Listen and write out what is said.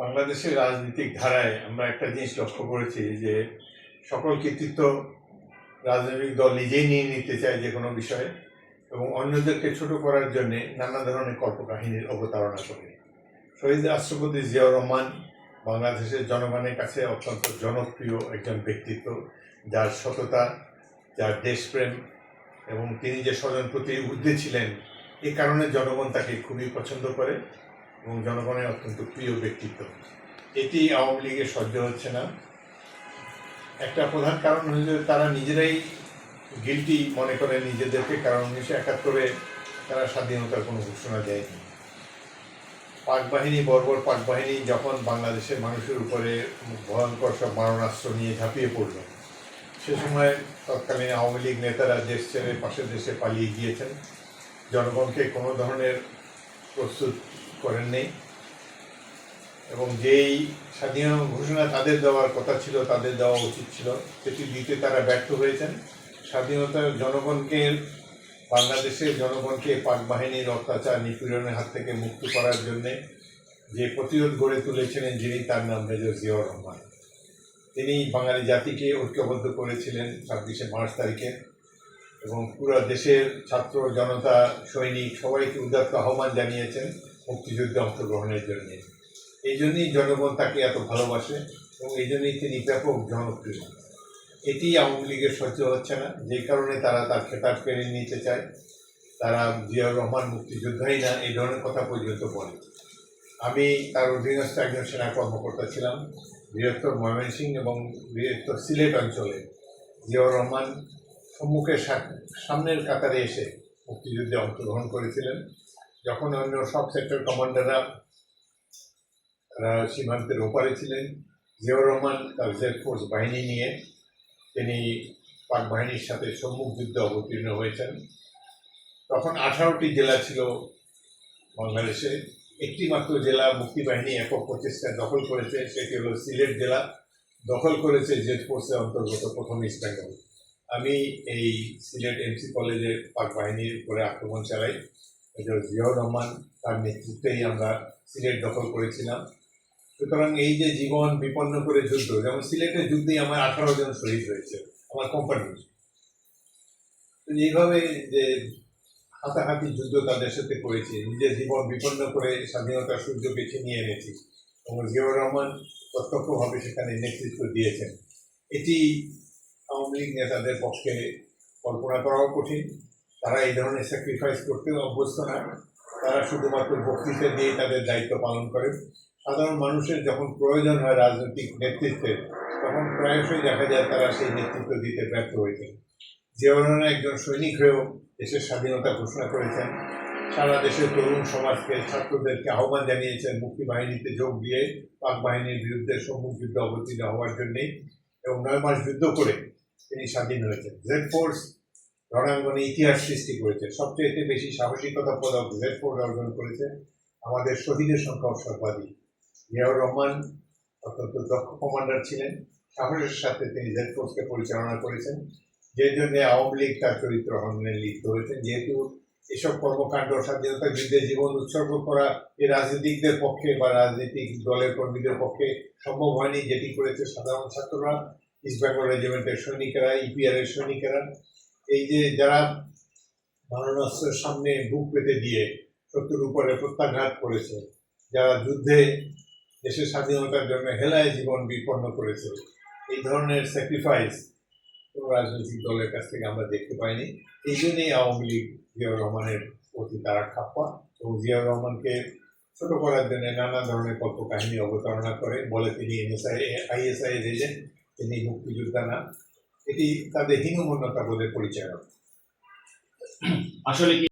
বাংলাদেশের রাজনৈতিক ধারায় আমরা একটা জিনিস লক্ষ্য করেছি যে সকল কৃতিত্ব রাজনৈতিক দল নিজেই নিয়ে নিতে চায় যে কোনো বিষয়ে এবং অন্যদেরকে ছোট করার জন্য নানা ধরনের কল্পকাহিনীর অবতারণা করে। শহীদ রাষ্ট্রপতি জিয়াউর রহমান বাংলাদেশের জনগণের কাছে অত্যন্ত জনপ্রিয় একজন ব্যক্তিত্ব, যার সততা, যার দেশপ্রেম এবং তিনি যে স্বজন প্রতি ঊর্ধ্বে ছিলেন, এ কারণে জনগণ তাকে খুবই পছন্দ করে। এবং জনগণের অত্যন্ত প্রিয় ব্যক্তিত্ব। এটি আওয়ামী লীগের সহ্য হচ্ছে না। একটা প্রধান কারণ হচ্ছে তারা নিজেরাই গিলটি মনে করে নিজেদেরকে, কারণ উনিশশো একাত্তরে তারা স্বাধীনতার কোনো ঘোষণা দেয়নি। পাক বাহিনী, বর্বর পাক বাহিনী যখন বাংলাদেশের মানুষের উপরে ভয়ঙ্কর সব মারণাস্ত্র নিয়ে ঝাঁপিয়ে পড়ল, সে সময় তৎকালীন আওয়ামী লীগ নেতারা দেশ ছেড়ে পাশের দেশে পালিয়ে গিয়েছেন। জনগণকে কোনো ধরনের প্রস্তুত করেননি এবং যেই স্বাধীন ঘোষণা তাদের দেওয়ার কথা ছিল, তাদের দেওয়া উচিত ছিল। সেটি দিতে তারা ব্যর্থ হয়েছেন। স্বাধীনতার জনগণকে, বাংলাদেশের জনগণকে পাক বাহিনীর অত্যাচার, নিপীড়নের হাত থেকে মুক্ত করার জন্যে যে প্রতিরোধ গড়ে তুলেছিলেন যিনি, তার নাম মেজর জিয়াউর রহমান। তিনি বাঙালি জাতিকে ঐক্যবদ্ধ করেছিলেন ছাব্বিশে মার্চ তারিখে। এবং পুরো দেশের ছাত্র, জনতা, সৈনিক সবাইকে উদাত্ত আহ্বান জানিয়েছেন মুক্তিযুদ্ধে অংশগ্রহণের জন্যে। এই জন্যই জনগণ তাকে এত ভালোবাসে এবং এই জন্যই তিনি ব্যাপক জনপ্রিয়। এটি আওয়ামী লীগের সহ্য হচ্ছে না। যে কারণে তারা তার খেতাব কেড়ে নিতে চায়। তারা জিয়াউর রহমান মুক্তিযোদ্ধাই না, এই ধরনের কথা পর্যন্ত বলে। আমি তার অধীনস্থ একজন সেনা কর্মকর্তা ছিলাম, বৃহত্তর ময়মনসিংহ এবং বৃহত্তর সিলেট অঞ্চলে। জিয়াউর রহমান সম্মুখের সামনের কাতারে এসে মুক্তিযুদ্ধে অংশগ্রহণ করেছিলেন। যখন অন্য সব সেক্টর কমান্ডাররা সীমান্তের ওপারে ছিলেন, জিয়াউর রহমান তার জেড ফোর্স বাহিনী নিয়ে তিনি পাক বাহিনীর সাথে সম্মুখ যুদ্ধে অবতীর্ণ হয়েছেন। তখন আঠারোটি জেলা ছিল বাংলাদেশে। একটি মাত্র জেলা মুক্তিবাহিনী একক প্রচেষ্টায় দখল করেছে, সেটি হলো সিলেট জেলা। দখল করেছে জেড ফোর্সের অন্তর্গত প্রথম ইস্ট বেঙ্গল আমি এই সিলেট এমসি কলেজের পাক বাহিনীর উপরে আক্রমণ চালাই। মেজর জিয়াউর রহমান তার নেতৃত্বেই আমরা সিলেট দখল করেছিলাম। সুতরাং এই যে জীবন বিপন্ন করে যুদ্ধ, যেমন সিলেটের যুদ্ধেই আমার আঠারো জন শহীদ হয়েছে, আমার কোম্পানি এইভাবে যে হাতাহাতি যুদ্ধ তাদের সাথে করেছি, নিজের জীবন বিপন্ন করে স্বাধীনতার সূর্য বেছে নিয়ে এনেছি এবং জিয়াউর রহমান প্রত্যক্ষভাবে সেখানে নেতৃত্ব দিয়েছেন। এটি আওয়ামী লীগ নেতাদের পক্ষে কল্পনা করাও কঠিন তারা এই ধরনের স্যাক্রিফাইস করতেও অভ্যস্ত না। তারা শুধুমাত্র বক্তৃতা দিয়ে তাদের দায়িত্ব পালন করে সাধারণ মানুষের যখন প্রয়োজন হয় রাজনৈতিক নেতৃত্বের, তখন প্রায়শই দেখা যায় তারা সেই নেতৃত্ব দিতে ব্যর্থ হয়েছেন জিয়াউর রহমান একজন সৈনিক হয়েও দেশের স্বাধীনতা ঘোষণা করেছেন। সারা দেশের তরুণ সমাজকে, ছাত্রদেরকে আহ্বান জানিয়েছেন মুক্তি বাহিনীতে যোগ দিয়ে পাক বাহিনীর বিরুদ্ধে সম্মুখ যুদ্ধে অবতীর্ণ হওয়ার জন্যে এবং নয় মাস যুদ্ধ করে তিনি স্বাধীন হয়েছেন। জেড ফোর্স রণাঙ্গনে ইতিহাস সৃষ্টি করেছে। সবচেয়ে বেশি সাহসিকতা পদক জেড ফোর্স অর্জন করেছে আমাদের শহীদের সংখ্যাও সর্বাধিক। জিয়াউর রহমান অত্যন্ত দক্ষ কমান্ডার ছিলেন। সাহসের সাথে তিনি জেড ফোর্সকে পরিচালনা করেছেন। যে জন্য আওয়ামী লীগ তার চরিত্র হননে লিপ্ত হয়েছেন যেহেতু এসব কর্মকাণ্ড স্বাধীনতা যুদ্ধে জীবন উৎসর্গ করা এই রাজনীতিকদের পক্ষে বা রাজনৈতিক দলের কর্মীদের পক্ষে সম্ভব হয়নি, যেটি করেছে সাধারণ ছাত্ররা। ইস্ট বেঙ্গল রেজিমেন্টের সৈনিকেরা ইপিআর এর সৈনিকেরা। এই যে যারা মারণাস্ত্রের সামনে বুক পেতে দিয়ে শত্রুর উপরে প্রত্যাঘাত করেছে, যারা যুদ্ধে দেশের স্বাধীনতার জন্য হেলায় জীবন বিপন্ন করেছে, এই ধরনের স্যাক্রিফাইস কোনো রাজনৈতিক দলের কাছ থেকে আমরা দেখতে পাইনি। এই জন্যই আওয়ামী লীগ জিয়াউর রহমানের প্রতি তারা খাপ্পা এবং জিয়াউর রহমানকে ছোট করার জন্য নানা ধরনের কল্পকাহিনী অবতারণা করে। বলে তিনি এনএসআই, আইএসআই এজেন্ট তিনি মুক্তিযোদ্ধা না। এটি তাদের হীনমন্যতা বলে পরিচয় আসলে কি